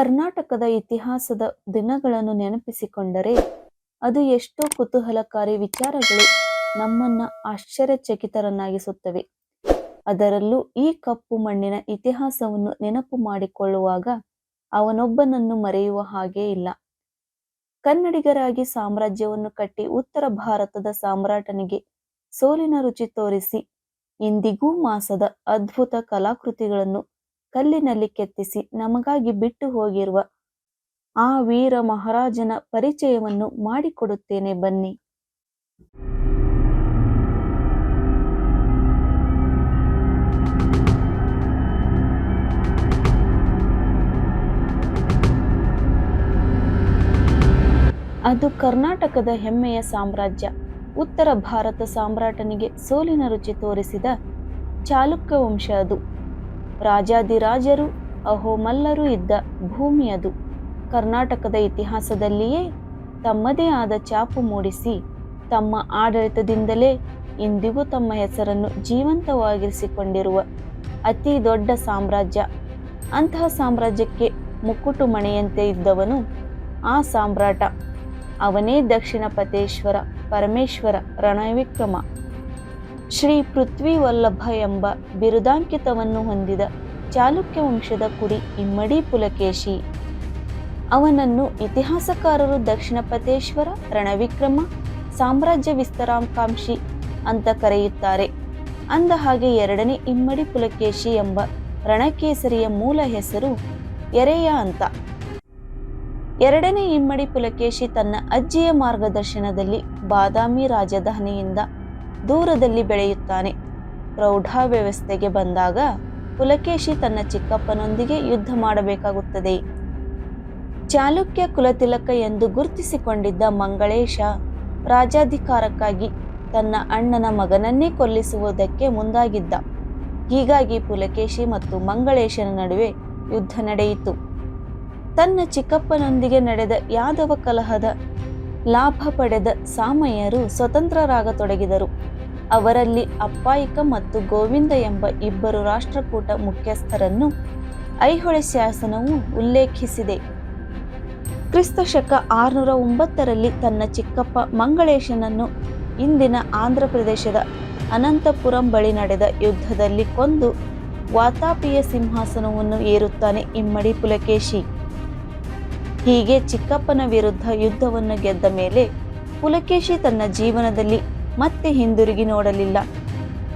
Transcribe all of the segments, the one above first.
ಕರ್ನಾಟಕದ ಇತಿಹಾಸದ ದಿನಗಳನ್ನು ನೆನಪಿಸಿಕೊಂಡರೆ ಅದು ಎಷ್ಟೋ ಕುತೂಹಲಕಾರಿ ವಿಚಾರಗಳು ನಮ್ಮನ್ನ ಆಶ್ಚರ್ಯಚಕಿತರನ್ನಾಗಿಸುತ್ತವೆ. ಅದರಲ್ಲೂ ಈ ಕಪ್ಪು ಮಣ್ಣಿನ ಇತಿಹಾಸವನ್ನು ನೆನಪು ಮಾಡಿಕೊಳ್ಳುವಾಗ ಅವನೊಬ್ಬನನ್ನು ಮರೆಯುವ ಹಾಗೇ ಇಲ್ಲ. ಕನ್ನಡಿಗರಾಗಿ ಸಾಮ್ರಾಜ್ಯವನ್ನು ಕಟ್ಟಿ ಉತ್ತರ ಭಾರತದ ಸಾಮ್ರಾಟನಿಗೆ ಸೋಲಿನ ರುಚಿ ತೋರಿಸಿ ಇಂದಿಗೂ ಮಾಸದ ಅದ್ಭುತ ಕಲಾಕೃತಿಗಳನ್ನು ಕಲ್ಲಿನಲ್ಲಿ ಕೆತ್ತಿಸಿ ನಮಗಾಗಿ ಬಿಟ್ಟು ಹೋಗಿರುವ ಆ ವೀರ ಮಹಾರಾಜನ ಪರಿಚಯವನ್ನು ಮಾಡಿಕೊಡುತ್ತೇನೆ ಬನ್ನಿ. ಅದು ಕರ್ನಾಟಕದ ಹೆಮ್ಮೆಯ ಸಾಮ್ರಾಜ್ಯ. ಉತ್ತರ ಭಾರತ ಸಾಮ್ರಾಟನಿಗೆ ಸೋಲಿನ ರುಚಿ ತೋರಿಸಿದ ಚಾಲುಕ್ಯ ವಂಶ ಅದು. ರಾಜಾದಿರಾಜರು ಅಹೋಮಲ್ಲರು ಇದ್ದ ಭೂಮಿ ಅದು ಕರ್ನಾಟಕದ ಇತಿಹಾಸದಲ್ಲಿಯೇ ತಮ್ಮದೇ ಆದ ಚಾಪು ಮೂಡಿಸಿ, ತಮ್ಮ ಆಡಳಿತದಿಂದಲೇ ಇಂದಿಗೂ ತಮ್ಮ ಹೆಸರನ್ನು ಜೀವಂತವಾಗಿರಿಸಿಕೊಂಡಿರುವ ಅತಿ ದೊಡ್ಡ ಸಾಮ್ರಾಜ್ಯ. ಅಂತಹ ಸಾಮ್ರಾಜ್ಯಕ್ಕೆ ಮುಕ್ಕುಟು ಮಣೆಯಂತೆ ಇದ್ದವನು ಆ ಸಾಮ್ರಾಟ. ಅವನೇ ದಕ್ಷಿಣ ಪತೇಶ್ವರ ಪರಮೇಶ್ವರ, ರಣವಿಕ್ರಮ. ಶ್ರೀ ಪೃಥ್ವಿ ವಲ್ಲಭ ಎಂಬ ಬಿರುದಾಂಕಿತವನ್ನು ಹೊಂದಿದ ಚಾಲುಕ್ಯ ವಂಶದ ಕುಡಿ ಇಮ್ಮಡಿ ಪುಲಕೇಶಿ. ಅವನನ್ನು ಇತಿಹಾಸಕಾರರು ದಕ್ಷಿಣ ಪತೇಶ್ವರ ರಣವಿಕ್ರಮ, ಸಾಮ್ರಾಜ್ಯ ವಿಸ್ತರಾಂಕಾಂಕ್ಷಿ ಅಂತ ಕರೆಯುತ್ತಾರೆ. ಅಂದ ಹಾಗೆ ಎರಡನೇ ಇಮ್ಮಡಿ ಪುಲಕೇಶಿ ಎಂಬ ರಣಕೇಸರಿಯ ಮೂಲ ಹೆಸರು ಎರೆಯ ಅಂತ. ಎರಡನೇ ಇಮ್ಮಡಿ ಪುಲಕೇಶಿ ತನ್ನ ಅಜ್ಜಿಯ ಮಾರ್ಗದರ್ಶನದಲ್ಲಿ ಬಾದಾಮಿ ರಾಜಧಾನಿಯಿಂದ ದೂರದಲ್ಲಿ ಬೆಳೆಯುತ್ತಾನೆ. ಪ್ರೌಢ ವ್ಯವಸ್ಥೆಗೆ ಬಂದಾಗ ಪುಲಕೇಶಿ ತನ್ನ ಚಿಕ್ಕಪ್ಪನೊಂದಿಗೆ ಯುದ್ಧ ಮಾಡಬೇಕಾಗುತ್ತದೆ. ಚಾಲುಕ್ಯ ಕುಲತಿಲಕ ಎಂದು ಗುರುತಿಸಿಕೊಂಡಿದ್ದ ಮಂಗಳೇಶ ರಾಜಾಧಿಕಾರಕ್ಕಾಗಿ ತನ್ನ ಅಣ್ಣನ ಮಗನನ್ನೇ ಕೊಲ್ಲಿಸುವುದಕ್ಕೆ ಮುಂದಾಗಿದ್ದ. ಹೀಗಾಗಿ ಪುಲಕೇಶಿ ಮತ್ತು ಮಂಗಳೇಶನ ನಡುವೆ ಯುದ್ಧ ನಡೆಯಿತು. ತನ್ನ ಚಿಕ್ಕಪ್ಪನೊಂದಿಗೆ ನಡೆದ ಯಾದವ ಕಲಹದ ಲಾಭ ಪಡೆದ ಸಾಮಯ್ಯರು ಸ್ವತಂತ್ರರಾಗತೊಡಗಿದರು. ಅವರಲ್ಲಿ ಅಪ್ಪಾಯಿಕ ಮತ್ತು ಗೋವಿಂದ ಎಂಬ ಇಬ್ಬರು ರಾಷ್ಟ್ರಕೂಟ ಮುಖ್ಯಸ್ಥರನ್ನು ಐಹೊಳೆ ಶಾಸನವು ಉಲ್ಲೇಖಿಸಿದೆ. ಕ್ರಿಸ್ತ ಶಕ ಆರುನೂರ ಒಂಬತ್ತರಲ್ಲಿ ತನ್ನ ಚಿಕ್ಕಪ್ಪ ಮಂಗಳೇಶನನ್ನು ಇಂದಿನ ಆಂಧ್ರ ಪ್ರದೇಶದ ಅನಂತಪುರಂ ಬಳಿ ನಡೆದ ಯುದ್ಧದಲ್ಲಿ ಕೊಂದು ವಾತಾಪಿಯ ಸಿಂಹಾಸನವನ್ನು ಏರುತ್ತಾನೆ ಇಮ್ಮಡಿ ಪುಲಕೇಶಿ. ಹೀಗೆ ಚಿಕ್ಕಪ್ಪನ ವಿರುದ್ಧ ಯುದ್ಧವನ್ನು ಗೆದ್ದ ಮೇಲೆ ಪುಲಕೇಶಿ ತನ್ನ ಜೀವನದಲ್ಲಿ ಮತ್ತೆ ಹಿಂದಿರುಗಿ ನೋಡಲಿಲ್ಲ.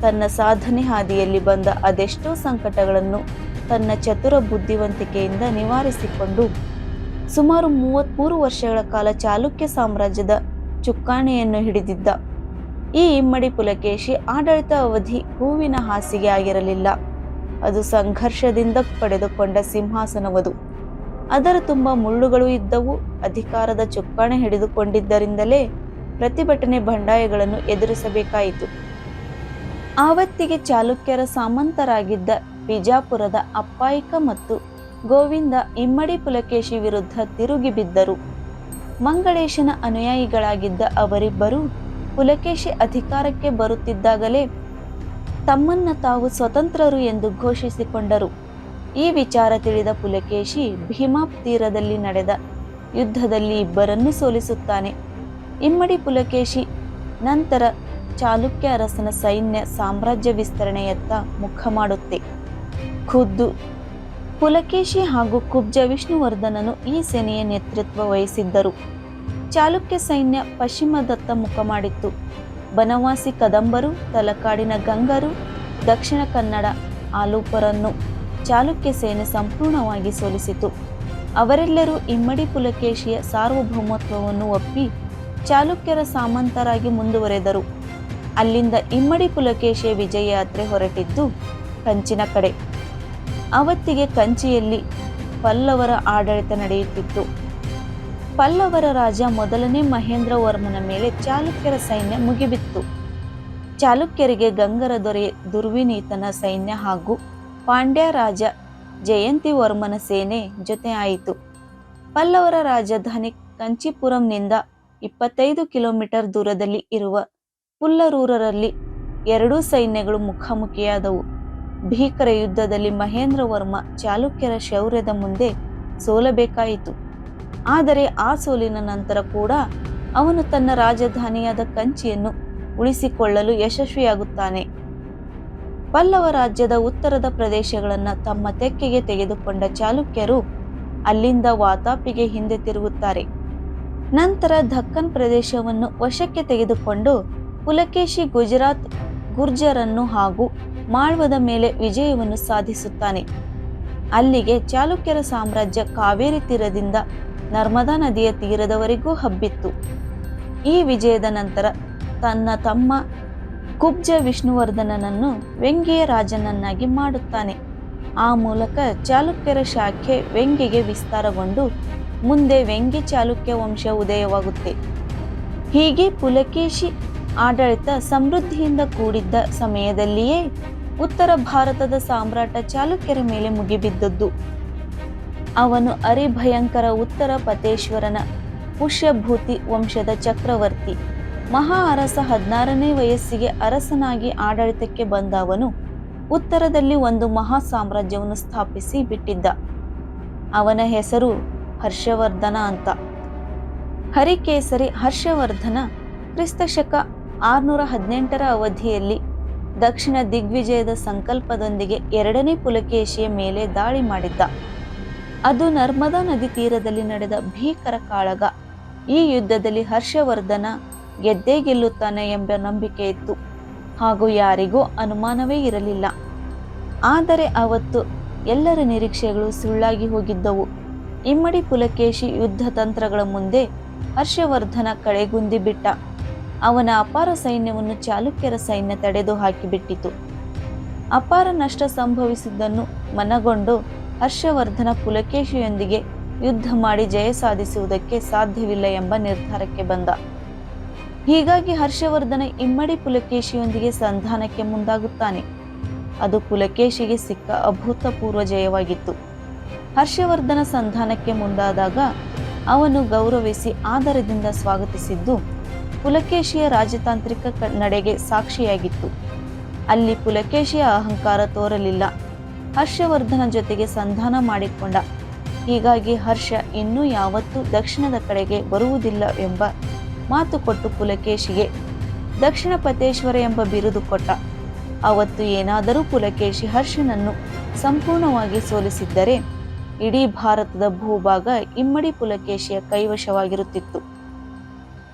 ತನ್ನ ಸಾಧನೆ ಹಾದಿಯಲ್ಲಿ ಬಂದ ಅದೆಷ್ಟೋ ಸಂಕಟಗಳನ್ನು ತನ್ನ ಚತುರ ಬುದ್ಧಿವಂತಿಕೆಯಿಂದ ನಿವಾರಿಸಿಕೊಂಡು ಸುಮಾರು ಮೂವತ್ಮೂರು ವರ್ಷಗಳ ಕಾಲ ಚಾಲುಕ್ಯ ಸಾಮ್ರಾಜ್ಯದ ಚುಕ್ಕಾಣಿಯನ್ನು ಹಿಡಿದಿದ್ದ ಈ ಇಮ್ಮಡಿ ಪುಲಕೇಶಿ ಆಡಳಿತ ಅವಧಿ ಹೂವಿನ ಹಾಸಿಗೆ ಆಗಿರಲಿಲ್ಲ. ಅದು ಸಂಘರ್ಷದಿಂದ ಪಡೆದುಕೊಂಡ ಸಿಂಹಾಸನವದು. ಅದರ ತುಂಬ ಮುಳ್ಳುಗಳು ಇದ್ದವು. ಅಧಿಕಾರದ ಚುಕ್ಕಾಣೆ ಹಿಡಿದುಕೊಂಡಿದ್ದರಿಂದಲೇ ಪ್ರತಿಭಟನೆ ಬಂಡಾಯಗಳನ್ನು ಎದುರಿಸಬೇಕಾಯಿತು. ಆವತ್ತಿಗೆ ಚಾಲುಕ್ಯರ ಸಾಮಂತರಾಗಿದ್ದ ಬಿಜಾಪುರದ ಅಪ್ಪಾಯಿಕ ಮತ್ತು ಗೋವಿಂದ ಇಮ್ಮಡಿ ಪುಲಕೇಶಿ ವಿರುದ್ಧ ತಿರುಗಿ ಬಿದ್ದರು. ಮಂಗಳೇಶನ ಅನುಯಾಯಿಗಳಾಗಿದ್ದ ಅವರಿಬ್ಬರು ಪುಲಕೇಶಿ ಅಧಿಕಾರಕ್ಕೆ ಬರುತ್ತಿದ್ದಾಗಲೇ ತಮ್ಮನ್ನ ತಾವು ಸ್ವತಂತ್ರರು ಎಂದು ಘೋಷಿಸಿಕೊಂಡರು. ಈ ವಿಚಾರ ತಿಳಿದ ಪುಲಕೇಶಿ ಭೀಮಾ ತೀರದಲ್ಲಿ ನಡೆದ ಯುದ್ಧದಲ್ಲಿ ಇಬ್ಬರನ್ನು ಸೋಲಿಸುತ್ತಾನೆ. ಇಮ್ಮಡಿ ಪುಲಕೇಶಿ ನಂತರ ಚಾಲುಕ್ಯ ಅರಸನ ಸೈನ್ಯ ಸಾಮ್ರಾಜ್ಯ ವಿಸ್ತರಣೆಯತ್ತ ಮುಖ ಮಾಡುತ್ತೆ. ಖುದ್ದು ಪುಲಕೇಶಿ ಹಾಗೂ ಕುಬ್ಜ ವಿಷ್ಣುವರ್ಧನನು ಈ ಸೇನೆಯ ನೇತೃತ್ವ ವಹಿಸಿದ್ದರು. ಚಾಲುಕ್ಯ ಸೈನ್ಯ ಪಶ್ಚಿಮದತ್ತ ಮುಖ ಮಾಡಿತ್ತು. ಬನವಾಸಿ ಕದಂಬರು, ತಲಕಾಡಿನ ಗಂಗರು, ದಕ್ಷಿಣ ಕನ್ನಡ ಆಲೂಪರನ್ನು ಚಾಲುಕ್ಯ ಸೇನೆ ಸಂಪೂರ್ಣವಾಗಿ ಸೋಲಿಸಿತು. ಅವರೆಲ್ಲರೂ ಇಮ್ಮಡಿ ಪುಲಕೇಶಿಯ ಸಾರ್ವಭೌಮತ್ವವನ್ನು ಒಪ್ಪಿ ಚಾಲುಕ್ಯರ ಸಾಮಂತರಾಗಿ ಮುಂದುವರೆದರು. ಅಲ್ಲಿಂದ ಇಮ್ಮಡಿ ಪುಲಕೇಶಿಯ ವಿಜಯಯಾತ್ರೆ ಹೊರಟಿದ್ದು ಕಂಚಿನ ಕಡೆ. ಅವತ್ತಿಗೆ ಕಂಚಿಯಲ್ಲಿ ಪಲ್ಲವರ ಆಡಳಿತ ನಡೆಯುತ್ತಿತ್ತು. ಪಲ್ಲವರ ರಾಜ ಮೊದಲನೇ ಮಹೇಂದ್ರವರ್ಮನ ಮೇಲೆ ಚಾಲುಕ್ಯರ ಸೈನ್ಯ ಮುಗಿಬಿತ್ತು. ಚಾಲುಕ್ಯರಿಗೆ ಗಂಗರ ದೊರೆ, ದುರ್ವಿನೀತನ ಸೈನ್ಯ ಹಾಗೂ ಪಾಂಡ್ಯ ರಾಜ ಜಯಂತಿ ವರ್ಮನ ಸೇನೆ ಜೊತೆ ಆಯಿತು. ಪಲ್ಲವರ ರಾಜಧಾನಿ ಕಂಚಿಪುರಂನಿಂದ ಇಪ್ಪತ್ತೈದು ಕಿಲೋಮೀಟರ್ ದೂರದಲ್ಲಿ ಇರುವ ಪುಲ್ಲರೂರರಲ್ಲಿ ಎರಡೂ ಸೈನ್ಯಗಳು ಮುಖಾಮುಖಿಯಾದವು. ಭೀಕರ ಯುದ್ಧದಲ್ಲಿ ಮಹೇಂದ್ರ ವರ್ಮ ಚಾಲುಕ್ಯರ ಶೌರ್ಯದ ಮುಂದೆ ಸೋಲಬೇಕಾಯಿತು. ಆದರೆ ಆ ಸೋಲಿನ ನಂತರ ಕೂಡ ಅವನು ತನ್ನ ರಾಜಧಾನಿಯಾದ ಕಂಚಿಯನ್ನು ಉಳಿಸಿಕೊಳ್ಳಲು ಯಶಸ್ವಿಯಾಗುತ್ತಾನೆ. ಪಲ್ಲವ ರಾಜ್ಯದ ಉತ್ತರದ ಪ್ರದೇಶಗಳನ್ನು ತಮ್ಮ ತೆಕ್ಕೆಗೆ ತೆಗೆದುಕೊಂಡ ಚಾಲುಕ್ಯರು ಅಲ್ಲಿಂದ ವಾತಾಪಿಗೆ ಹಿಂದೆ ತಿರುಗುತ್ತಾರೆ. ನಂತರ ದಕ್ಕನ್ ಪ್ರದೇಶವನ್ನು ವಶಕ್ಕೆ ತೆಗೆದುಕೊಂಡು ಪುಲಕೇಶಿ ಗುಜರಾತ್ ಗುರ್ಜರನ್ನು ಹಾಗೂ ಮಾಳ್ವದ ಮೇಲೆ ವಿಜಯವನ್ನು ಸಾಧಿಸುತ್ತಾನೆ. ಅಲ್ಲಿಗೆ ಚಾಲುಕ್ಯರ ಸಾಮ್ರಾಜ್ಯ ಕಾವೇರಿ ತೀರದಿಂದ ನರ್ಮದಾ ನದಿಯ ತೀರದವರೆಗೂ ಹಬ್ಬಿತ್ತು. ಈ ವಿಜಯದ ನಂತರ ತನ್ನ ತಮ್ಮ ಕುಬ್ಜ ವಿಷ್ಣುವರ್ಧನನನ್ನು ವ್ಯಂಗ್ಯ ರಾಜನನ್ನಾಗಿ ಮಾಡುತ್ತಾನೆ. ಆ ಮೂಲಕ ಚಾಲುಕ್ಯರ ಶಾಖೆ ವ್ಯಂಗ್ಯಗೆ ವಿಸ್ತಾರಗೊಂಡು ಮುಂದೆ ವ್ಯಂಗ್ಯ ಚಾಲುಕ್ಯ ವಂಶ ಉದಯವಾಗುತ್ತೆ. ಹೀಗೆ ಪುಲಕೇಶಿ ಆಡಳಿತ ಸಮೃದ್ಧಿಯಿಂದ ಕೂಡಿದ್ದ ಸಮಯದಲ್ಲಿಯೇ ಉತ್ತರ ಭಾರತದ ಸಾಮ್ರಾಟ ಚಾಲುಕ್ಯರ ಮೇಲೆ ಮುಗಿಬಿದ್ದದ್ದು. ಅವನು ಅರಿಭಯಂಕರ ಉತ್ತರ ಪತೇಶ್ವರನ ಪುಷ್ಯಭೂತಿ ವಂಶದ ಚಕ್ರವರ್ತಿ. ಮಹಾ ಅರಸ ಹದಿನಾರನೇ ವಯಸ್ಸಿಗೆ ಅರಸನಾಗಿ ಆಡಳಿತಕ್ಕೆ ಬಂದ ಅವನು ಉತ್ತರದಲ್ಲಿ ಒಂದು ಮಹಾ ಸಾಮ್ರಾಜ್ಯವನ್ನು ಸ್ಥಾಪಿಸಿ ಬಿಟ್ಟಿದ್ದ. ಅವನ ಹೆಸರು ಹರ್ಷವರ್ಧನ ಅಂತ. ಹರಿಕೇಸರಿ ಹರ್ಷವರ್ಧನ ಕ್ರಿಸ್ತಶಕ ಆರುನೂರ ಹದಿನೆಂಟರ ಅವಧಿಯಲ್ಲಿ ದಕ್ಷಿಣ ದಿಗ್ವಿಜಯದ ಸಂಕಲ್ಪದೊಂದಿಗೆ ಎರಡನೇ ಪುಲಕೇಶಿಯ ಮೇಲೆ ದಾಳಿ ಮಾಡಿದ್ದ. ಅದು ನರ್ಮದಾ ನದಿ ತೀರದಲ್ಲಿ ನಡೆದ ಭೀಕರ ಕಾಳಗ. ಈ ಯುದ್ಧದಲ್ಲಿ ಹರ್ಷವರ್ಧನ ಗೆದ್ದೇ ಗೆಲ್ಲುತ್ತಾನೆ ಎಂಬ ನಂಬಿಕೆ ಇತ್ತು. ಹಾಗೂ ಯಾರಿಗೂ ಅನುಮಾನವೇ ಇರಲಿಲ್ಲ. ಆದರೆ ಅವತ್ತು ಎಲ್ಲರ ನಿರೀಕ್ಷೆಗಳು ಸುಳ್ಳಾಗಿ ಹೋಗಿದ್ದವು. ಇಮ್ಮಡಿ ಪುಲಕೇಶಿ ಯುದ್ಧ ತಂತ್ರಗಳ ಮುಂದೆ ಹರ್ಷವರ್ಧನ ಕಳೆಗುಂದಿಬಿಟ್ಟ ಅವನ ಅಪಾರ ಸೈನ್ಯವನ್ನು ಚಾಲುಕ್ಯರ ಸೈನ್ಯ ತಡೆದು ಹಾಕಿಬಿಟ್ಟಿತು. ಅಪಾರ ನಷ್ಟ ಸಂಭವಿಸಿದ್ದನ್ನು ಮನಗೊಂಡು ಹರ್ಷವರ್ಧನ ಪುಲಕೇಶಿಯೊಂದಿಗೆ ಯುದ್ಧ ಮಾಡಿ ಜಯ ಸಾಧಿಸುವುದಕ್ಕೆ ಸಾಧ್ಯವಿಲ್ಲ ಎಂಬ ನಿರ್ಧಾರಕ್ಕೆ ಬಂದ. ಹೀಗಾಗಿ ಹರ್ಷವರ್ಧನ ಇಮ್ಮಡಿ ಪುಲಕೇಶಿಯೊಂದಿಗೆ ಸಂಧಾನಕ್ಕೆ ಮುಂದಾಗುತ್ತಾನೆ. ಅದು ಪುಲಕೇಶಿಗೆ ಸಿಕ್ಕ ಅಭೂತಪೂರ್ವ ಜಯವಾಗಿತ್ತು. ಹರ್ಷವರ್ಧನ ಸಂಧಾನಕ್ಕೆ ಮುಂದಾದಾಗ ಅವನು ಗೌರವಿಸಿ ಆದರದಿಂದ ಸ್ವಾಗತಿಸಿದ್ದು ಪುಲಕೇಶಿಯ ರಾಜತಾಂತ್ರಿಕ ನಡೆಗೆ ಸಾಕ್ಷಿಯಾಗಿತ್ತು. ಅಲ್ಲಿ ಪುಲಕೇಶಿಯ ಅಹಂಕಾರ ತೋರಲಿಲ್ಲ. ಹರ್ಷವರ್ಧನ ಜೊತೆಗೆ ಸಂಧಾನ ಮಾಡಿಕೊಂಡ. ಹೀಗಾಗಿ ಹರ್ಷ ಇನ್ನೂ ಯಾವತ್ತೂ ದಕ್ಷಿಣದ ಕಡೆಗೆ ಬರುವುದಿಲ್ಲ ಎಂಬ ಮಾತು ಕೊಟ್ಟು ಪುಲಕೇಶಿಗೆ ದಕ್ಷಿಣ ಪತೇಶ್ವರ ಎಂಬ ಬಿರುದು ಕೊಟ್ಟ. ಅವತ್ತು ಏನಾದರೂ ಪುಲಕೇಶಿ ಹರ್ಷನನ್ನು ಸಂಪೂರ್ಣವಾಗಿ ಸೋಲಿಸಿದ್ದರೆ ಇಡೀ ಭಾರತದ ಭೂಭಾಗ ಇಮ್ಮಡಿ ಪುಲಕೇಶಿಯ ಕೈವಶವಾಗಿರುತ್ತಿತ್ತು.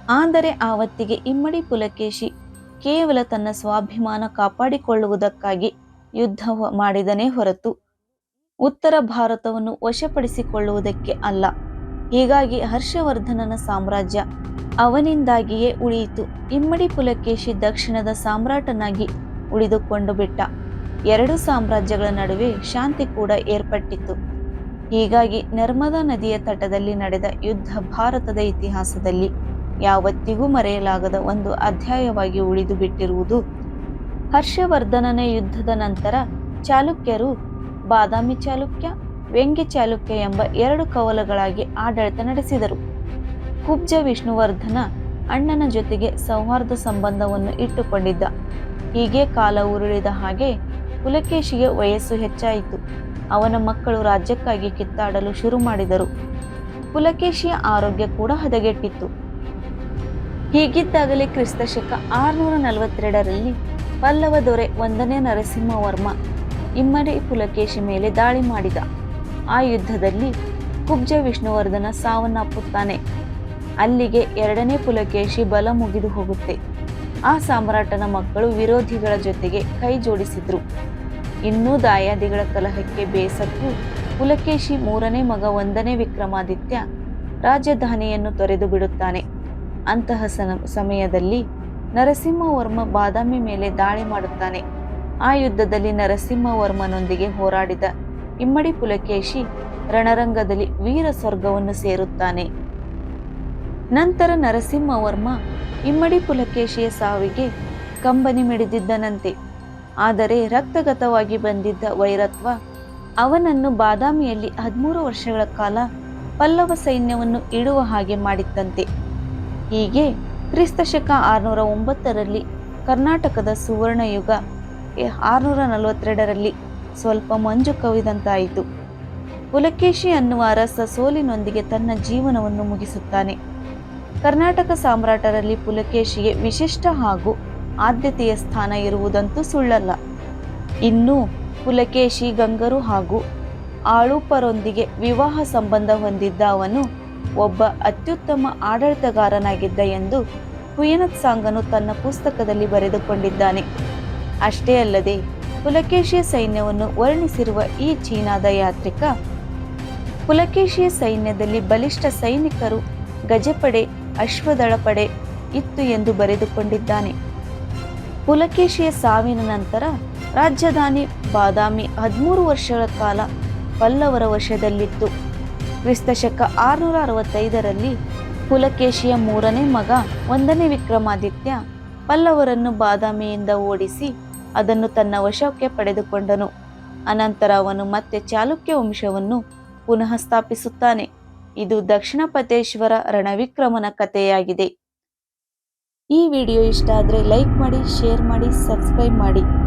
ಆದರೆ ಆವತ್ತಿಗೆ ಇಮ್ಮಡಿ ಪುಲಕೇಶಿ ಕೇವಲ ತನ್ನ ಸ್ವಾಭಿಮಾನ ಕಾಪಾಡಿಕೊಳ್ಳುವುದಕ್ಕಾಗಿ ಯುದ್ಧ ಮಾಡಿದನೇ ಹೊರತು ಉತ್ತರ ಭಾರತವನ್ನು ವಶಪಡಿಸಿಕೊಳ್ಳುವುದಕ್ಕೆ ಅಲ್ಲ. ಹೀಗಾಗಿ ಹರ್ಷವರ್ಧನನ ಸಾಮ್ರಾಜ್ಯ ಅವನಿಂದಾಗಿಯೇ ಉಳಿಯಿತು. ಇಮ್ಮಡಿ ಪುಲಕೇಶಿ ದಕ್ಷಿಣದ ಸಾಮ್ರಾಟನಾಗಿ ಉಳಿದುಕೊಂಡು ಬಿಟ್ಟ. ಎರಡು ಸಾಮ್ರಾಜ್ಯಗಳ ನಡುವೆ ಶಾಂತಿ ಕೂಡ ಏರ್ಪಟ್ಟಿತು ಹೀಗಾಗಿ ನರ್ಮದಾ ನದಿಯ ತಟದಲ್ಲಿ ನಡೆದ ಯುದ್ಧ ಭಾರತದ ಇತಿಹಾಸದಲ್ಲಿ ಯಾವತ್ತಿಗೂ ಮರೆಯಲಾಗದ ಒಂದು ಅಧ್ಯಾಯವಾಗಿ ಉಳಿದು ಬಿಟ್ಟಿರುವುದು. ಹರ್ಷವರ್ಧನನ ಯುದ್ಧದ ನಂತರ ಚಾಲುಕ್ಯರು ಬಾದಾಮಿ ಚಾಲುಕ್ಯ, ವ್ಯಂಗ್ಯ ಚಾಲುಕ್ಯ ಎಂಬ ಎರಡು ಕವಲಗಳಾಗಿ ಆಡಳಿತ ನಡೆಸಿದರು. ಕುಬ್ಜ ವಿಷ್ಣುವರ್ಧನ ಅಣ್ಣನ ಜೊತೆಗೆ ಸೌಹಾರ್ದ ಸಂಬಂಧವನ್ನು ಇಟ್ಟುಕೊಂಡಿದ್ದ. ಹೀಗೆ ಕಾಲ ಉರುಳಿದ ಹಾಗೆ ಪುಲಕೇಶಿಗೆ ವಯಸ್ಸು ಹೆಚ್ಚಾಯಿತು. ಅವನ ಮಕ್ಕಳು ರಾಜ್ಯಕ್ಕಾಗಿ ಕಿತ್ತಾಡಲು ಶುರು ಮಾಡಿದರು. ಪುಲಕೇಶಿಯ ಆರೋಗ್ಯ ಕೂಡ ಹದಗೆಟ್ಟಿತ್ತು. ಹೀಗಿದ್ದಾಗಲೇ ಕ್ರಿಸ್ತಶಕ ಆರುನೂರ ನಲವತ್ತೆರಡರಲ್ಲಿ ಪಲ್ಲವ ದೊರೆ ಒಂದನೇ ನರಸಿಂಹವರ್ಮ ಇಮ್ಮಡಿ ಪುಲಕೇಶಿ ಮೇಲೆ ದಾಳಿ ಮಾಡಿದ. ಆ ಯುದ್ಧದಲ್ಲಿ ಕುಬ್ಜ ವಿಷ್ಣುವರ್ಧನ ಸಾವನ್ನಪ್ಪುತ್ತಾನೆ. ಅಲ್ಲಿಗೆ ಎರಡನೇ ಪುಲಕೇಶಿ ಬಲ ಮುಗಿದು ಹೋಗುತ್ತೆ. ಆ ಸಾಮ್ರಾಟನ ಮಕ್ಕಳು ವಿರೋಧಿಗಳ ಜೊತೆಗೆ ಕೈ ಜೋಡಿಸಿದ್ರು. ಇನ್ನೂ ದಾಯಾದಿಗಳ ಕಲಹಕ್ಕೆ ಬೇಸತ್ತು. ಪುಲಕೇಶಿ ಮೂರನೇ ಮಗ ಒಂದನೇ ವಿಕ್ರಮಾದಿತ್ಯ ರಾಜಧಾನಿಯನ್ನು ತೊರೆದು ಬಿಡುತ್ತಾನೆ. ಅಂತಹ ಸಮಯದಲ್ಲಿ ನರಸಿಂಹವರ್ಮ ಬಾದಾಮಿ ಮೇಲೆ ದಾಳಿ ಮಾಡುತ್ತಾನೆ. ಆ ಯುದ್ಧದಲ್ಲಿ ನರಸಿಂಹವರ್ಮನೊಂದಿಗೆ ಹೋರಾಡಿದ ಇಮ್ಮಡಿ ಪುಲಕೇಶಿ ರಣರಂಗದಲ್ಲಿ ವೀರ ಸ್ವರ್ಗವನ್ನು ಸೇರುತ್ತಾನೆ. ನಂತರ ನರಸಿಂಹವರ್ಮ ಇಮ್ಮಡಿ ಪುಲಕೇಶಿಯ ಸಾವಿಗೆ ಕಂಬನಿ ಮಿಡಿದಿದ್ದನಂತೆ. ಆದರೆ ರಕ್ತಗತವಾಗಿ ಬಂದಿದ್ದ ವೈರತ್ವ ಅವನನ್ನು ಬಾದಾಮಿಯಲ್ಲಿ ಹದಿಮೂರು ವರ್ಷಗಳ ಕಾಲ ಪಲ್ಲವ ಸೈನ್ಯವನ್ನು ಇಡುವ ಹಾಗೆ ಮಾಡಿತ್ತಂತೆ. ಹೀಗೆ ಕ್ರಿಸ್ತಶಕ ಆರುನೂರ ಒಂಬತ್ತರಲ್ಲಿ ಕರ್ನಾಟಕದ ಸುವರ್ಣ ಯುಗ ಆರುನೂರ ನಲವತ್ತೆರಡರಲ್ಲಿ ಸ್ವಲ್ಪ ಮಂಜು ಕವಿದಂತಾಯಿತು. ಪುಲಕೇಶಿ ಅನ್ನುವ ಅರಸ ಸೋಲಿನೊಂದಿಗೆ ತನ್ನ ಜೀವನವನ್ನು ಮುಗಿಸುತ್ತಾನೆ. ಕರ್ನಾಟಕ ಸಾಮ್ರಾಟರಲ್ಲಿ ಪುಲಕೇಶಿಗೆ ವಿಶಿಷ್ಟ ಹಾಗೂ ಆದ್ಯತೆಯ ಸ್ಥಾನ ಇರುವುದಂತೂ ಸುಳ್ಳಲ್ಲ. ಇನ್ನು ಪುಲಕೇಶಿ ಗಂಗರು ಹಾಗೂ ಆಳುಪರೊಂದಿಗೆ ವಿವಾಹ ಸಂಬಂಧ ಹೊಂದಿದ್ದ ಅವನು ಒಬ್ಬ ಅತ್ಯುತ್ತಮ ಆಡಳಿತಗಾರನಾಗಿದ್ದ ಎಂದು ಹುಯನತ್ ಸಾಂಗನು ತನ್ನ ಪುಸ್ತಕದಲ್ಲಿ ಬರೆದುಕೊಂಡಿದ್ದಾನೆ. ಅಷ್ಟೇ ಅಲ್ಲದೆ ಪುಲಕೇಶಿಯ ಸೈನ್ಯವನ್ನು ವರ್ಣಿಸಿರುವ ಈ ಚೀನಾದ ಯಾತ್ರಿಕ ಪುಲಕೇಶಿಯ ಸೈನ್ಯದಲ್ಲಿ ಬಲಿಷ್ಠ ಸೈನಿಕರು ಗಜಪಡೆ, ಅಶ್ವದಳ ಪಡೆ ಇತ್ತು ಎಂದು ಬರೆದುಕೊಂಡಿದ್ದಾನೆ. ಪುಲಕೇಶಿಯ ಸಾವಿನ ನಂತರ ರಾಜಧಾನಿ ಬಾದಾಮಿ ಹದಿಮೂರು ವರ್ಷಗಳ ಕಾಲ ಪಲ್ಲವರ ವಶದಲ್ಲಿತ್ತು. ಕ್ರಿಸ್ತಶಕ ಆರುನೂರ ಅರವತ್ತೈದರಲ್ಲಿ ಪುಲಕೇಶಿಯ ಮೂರನೇ ಮಗ ಒಂದನೇ ವಿಕ್ರಮಾದಿತ್ಯ ಪಲ್ಲವರನ್ನು ಬಾದಾಮಿಯಿಂದ ಓಡಿಸಿ ಅದನ್ನು ತನ್ನ ವಶಕ್ಕೆ ಪಡೆದುಕೊಂಡನು. ಅನಂತರ ಅವನು ಮತ್ತೆ ಚಾಲುಕ್ಯ ವಂಶವನ್ನು ಪುನಃ ಸ್ಥಾಪಿಸುತ್ತಾನೆ. ಇದು ದಕ್ಷಿಣ ಪತೇಶ್ವರ ರಣವಿಕ್ರಮನ ಕಥೆಯಾಗಿದೆ. ಈ ವಿಡಿಯೋ ಇಷ್ಟ ಆದರೆ ಲೈಕ್ ಮಾಡಿ, ಶೇರ್ ಮಾಡಿ, ಸಬ್ಸ್ಕ್ರೈಬ್ ಮಾಡಿ.